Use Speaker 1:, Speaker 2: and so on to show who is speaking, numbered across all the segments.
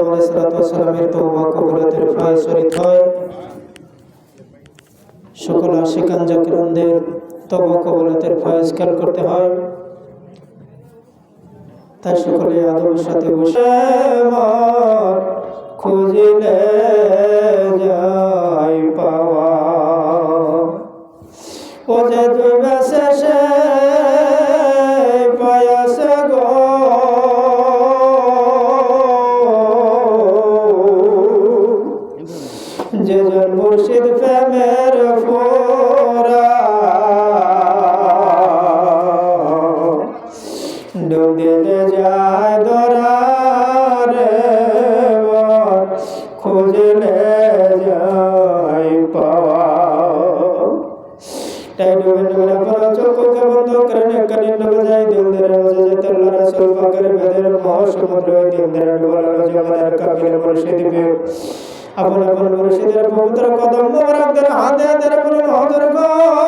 Speaker 1: আদম সকল আশিকান জাকিরনদের তবা কবুলতের ফয়েজ খেয়াল করতে হয়। তাই সকলে আদবের সাথে বসে খুঁজিলে পাওয়া। ও যে বেসে জন মুর্শিদ প্রেমের ফোরা। আপন আপন মুর্শিদের পবিত্র কদম মোবারকদের হাতে হাতে বলুন হজর গো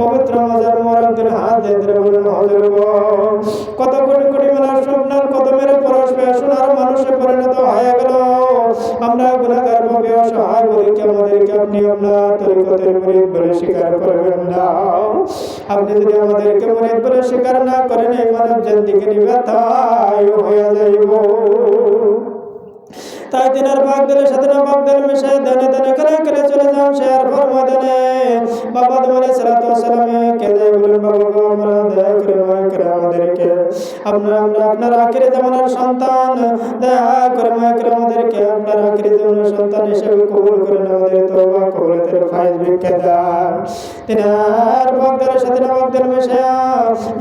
Speaker 1: পবিত্র মাজার মোবারকের হাতে ধরে বলেন কত কোটি কোটি মানুষ স্বপ্নের কদমের পরস্পর সোনার মানুষে পরিণত হয়ে গেল। আমরা গুনাহগার পাপী অসহায় বলিকে আমাদেরকে আপনি আপনার তরিকতের মুরিদ বলে স্বীকার করবেন না? আপনি যদি আমাদেরকে মুরিদ বলে স্বীকার না করেন, এই মানব জাতিকে নিবেতায় হয়ে যাইব। তাই দিনের ভাগ দিলে সাথে না ভাগ দিলে মিশাই দেনে দেনে করে করে চলে যাও সে আর ফরমা দেনে বাবা তোমার সালাতু সালামে কে দেয় বলেন বাবা গো আমরা দয়া করে মায়া করে আমাদেরকে। আপনারা, আমরা আপনার আখিরি জামানার সন্তান। দয়া করে মায়া করে আমাদেরকে আপনার আখিরি জামানার সন্তান হিসেবে কবুল করেন আমাদের তওবা কবুলের ফাইজ ভিক্ষা দান। দিনের ভাগ দিলে সাথে না ভাগ দিলে মিশাই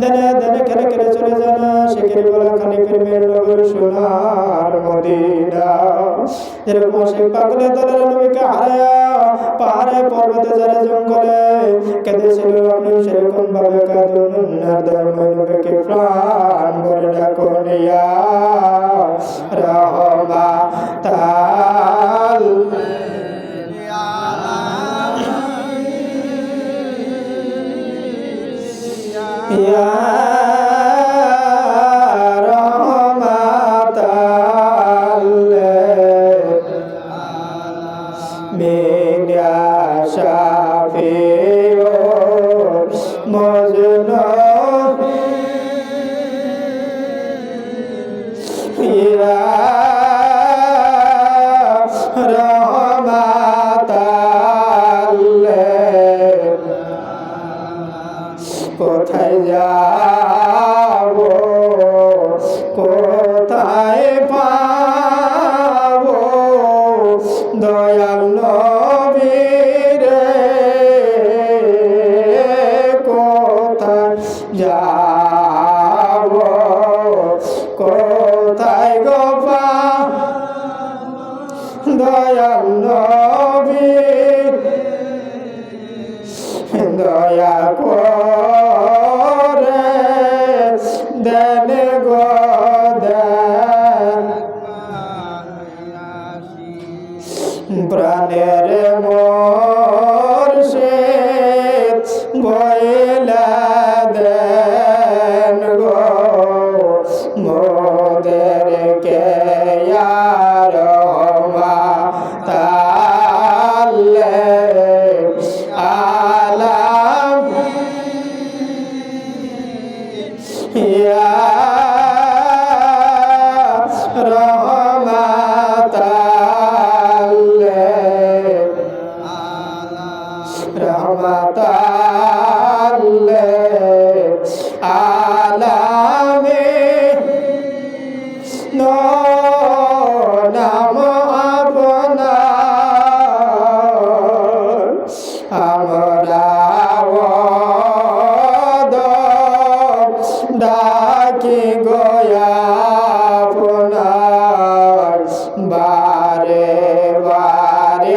Speaker 1: দেনে দেনে করে করে চলে যান শিকিরি বলা খানি প্রেমের নগর সোনার মদিনা। যেরকম সেই পাগলে তাদের নবীকে হারায়া পাহাড়ে পর্বতে যারা জঙ্গলে কেঁদেছিল আপনি সেরকম ভাবে কাঁদুন আর ধর্মের নবীকে প্রাণ ভরে ডাকুন ইয়া তাল কোথায় যাব? কোথায় পা দেন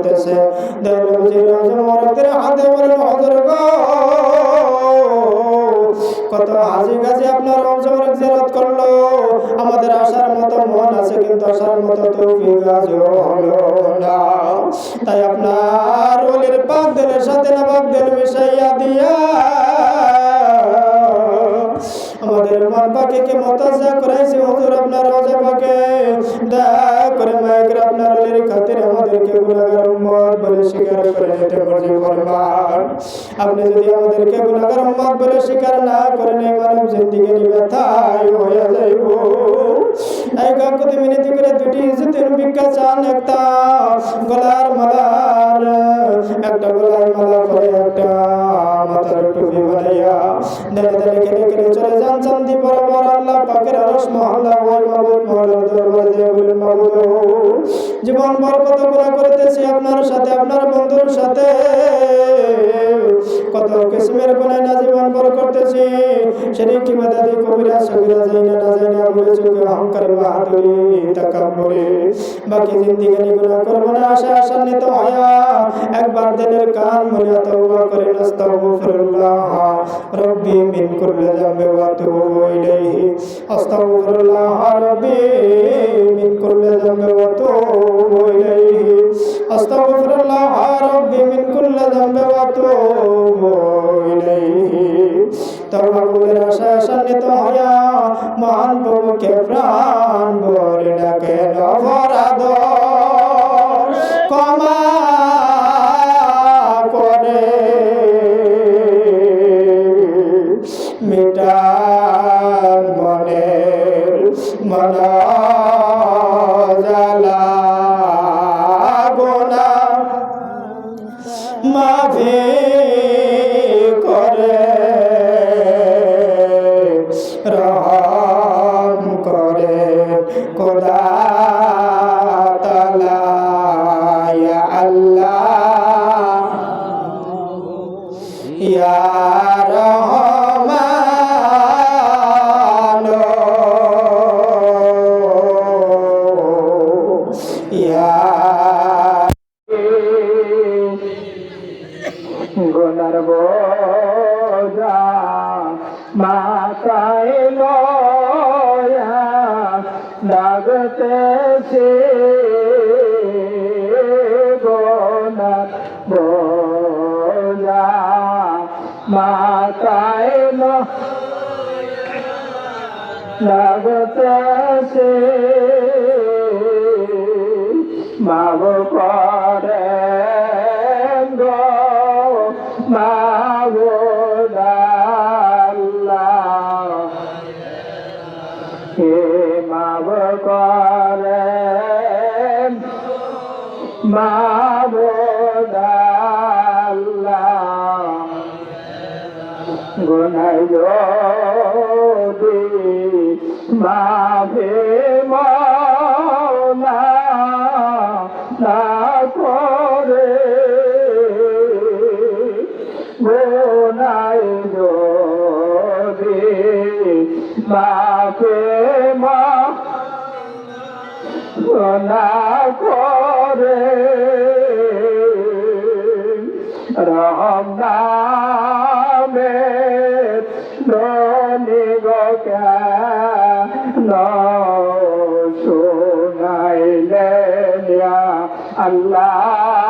Speaker 1: করতেছে। কত হাজি গাজি আপনার রোজা মোবারক জিয়ারত করল। আমাদের আসার মতো মন আছে, কিন্তু আসার মতো তৌফিক আজও হলো না। তাই আপনার ওলির পাক সাথে না দিল মিশাইয়া দিয়া আমাদের মন পাকে কে মতাজা করাইছে। হুজুর, আপনার আপনি যদি আমাদেরকে গুনাহগার উম্মত বলে স্বীকার না করেন এই মানব জিন্দিগির ব্যথায় হয়ে যাইব। এই কাকুতি মিনতি করে দুটি ইজ্জতের ভিক্ষা চান একটা গলার মালার, একটা গলার মালা করে একটা মাথার টুপি বানাইয়া জীবন করতেছি আপনার সাথে, আপনার বন্ধুর সাথে। কত কিসমের না জীবন করতেছি, সেদিন কি বাদাদি কবিরা সবিরা যাই না না যাই না বলে চোখে অহংকার বাহাদুরি বাকি জিন্দিগানি করব না, আশা হয়া একবার দিনের কান মনে তওবা করে নাস্তাগফিরুল্লাহ। রব্বি মিন যামবি ওয়া আতুবু ইলাইহি আস্তাগফিরুল্লাহ রব্বি মিন কুল্লি যামবি ওয়া আতুবু ইলাইহি আস্তাগফিরুল্লাহ রব্বি মিন কুল্লি যামবি ওয়া আতুবু ইলাইহি তওবা করে আশা আশান্বিত হয়া মহান প্রভুকে প্রাণ ভরে ডাকে অপরাধ ক্ষমা ইয়া লাগতেছে
Speaker 2: মাব করে মাবুদাল্লাহ হে মাব করে গুনাই যদি মাভে মনা না করে গুনাই যদি মাভে মা করে রহম ধনী ন শোনাইলে আল্লাহ।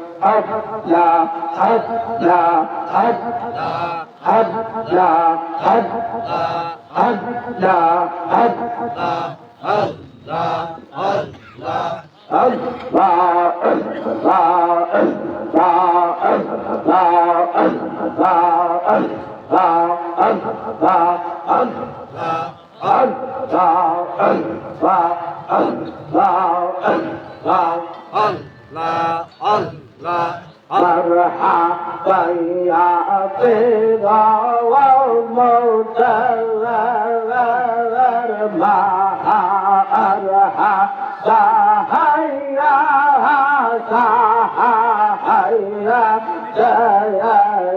Speaker 2: হদ লা হদ লা হদ হদ লা হদ হদ লা হদ مرحبا يا طيبة وموتر ما أرحبا هيا هيا مرحبا يا طيبة وموتر ما أرحبا هيا هيا يا يا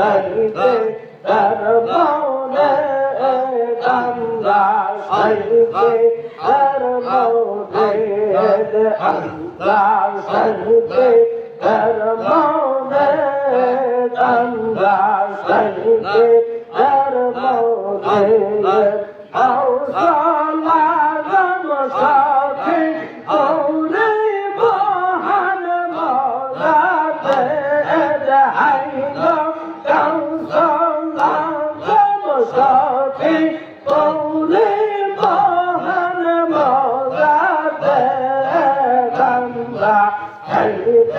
Speaker 2: সাইতে দরবারে আমরা সাইতে দরবারে আমরা সাইতে দরবারে আমরা সাইতে দরবারে আও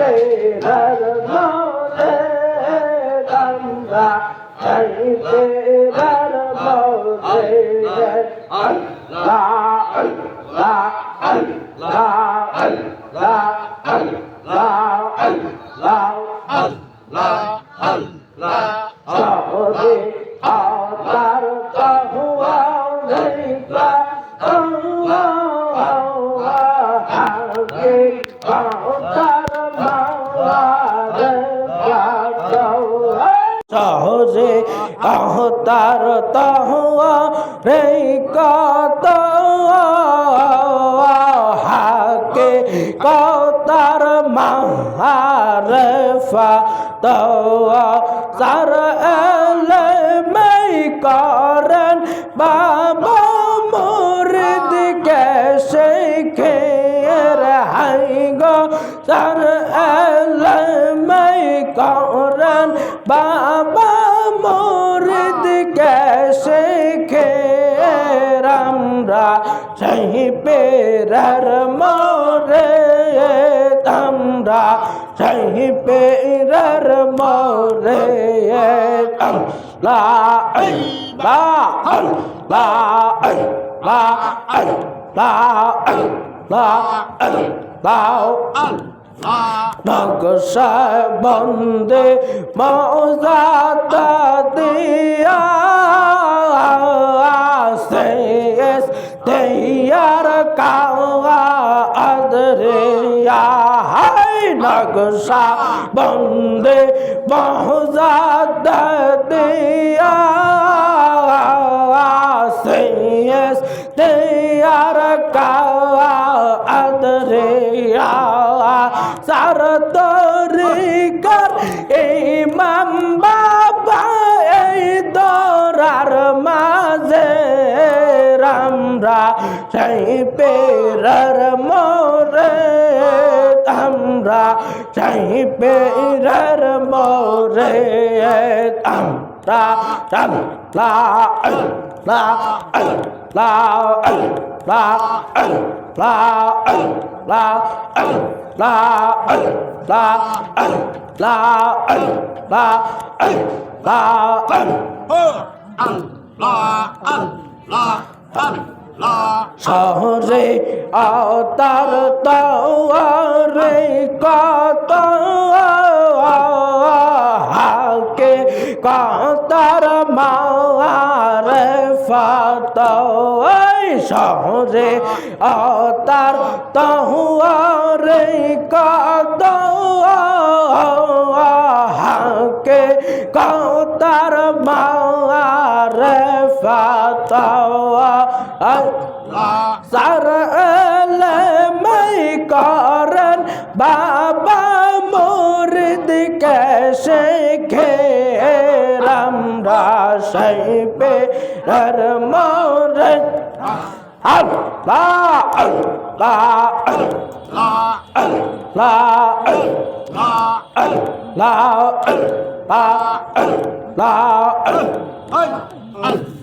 Speaker 2: Hare उतारता हुआ रे का तो हाके कौतार महारफा तो सर एल मई कारण बाबा मुर्द
Speaker 3: के शेखे रहेगा सर एल मई कारण कहीं पे रर मोरे ला ला ला বন্দে মৌজা নকশা বন্দে মৌজাতা দিয়া। তেয়ার কাওয়া আদরিয়া সার তরিকার ইমাম বাবা এই দরার মাঝে। রামরা সেই পেরার মোরে আমরা সেই পেরার মোরে আমরা রাম লা লা লা লা লা লা লা লা লা লা লা শহরে আতার তাওয়ারে কত হাকে কাতার মারে ফাত শহরে আতার তাওয়ারে কত হাকে কাতার মারে সার এলেমাই করেন বাবা মুরিদ কেসে খে রামরা সেই পে রর মোরে আল্লাহ আল্লাহ আল্লাহ আল্লাহ আল্লাহ আল্লাহ